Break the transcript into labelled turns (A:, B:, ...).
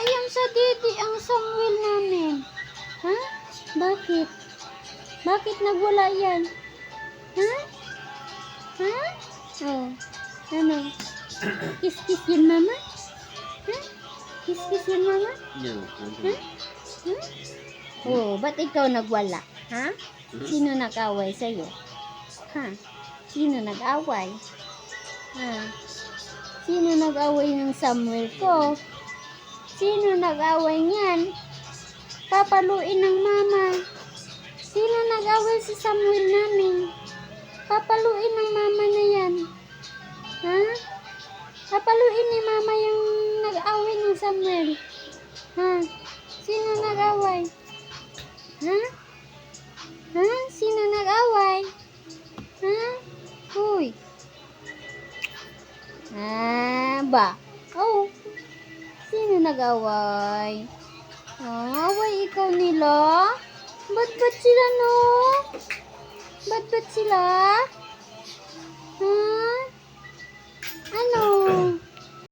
A: yan sa didi ang Samuel namin? Ha? Bakit? Bakit nagwala yan? Ha? Ha? Oh. Ano? Kiss-kiss yun, mama? Ha? Kiss-kiss yun, mama?
B: No.
A: Ha? Ha? Oh, ba't ikaw nagwala? Ha? Sino nag-away sa'yo? Ha? Sino nag-away? Ha? Sino nag-away ng Samuel ko? Sino nag-away niyan? Papaluin ng mama. Sino nag-away si Samuel namin? Papaluin ng mama na yan. Ha? Papaluin ni mama yung nag-away ng Samuel. Ha? Sino nag-away? Ha? Ha? Sino nag-away? Ha? Uy. Ah, ba? Oh. Sino nag-away? Ah, away ikaw nila? Ba't ba't sila no? Ba't ba't sila?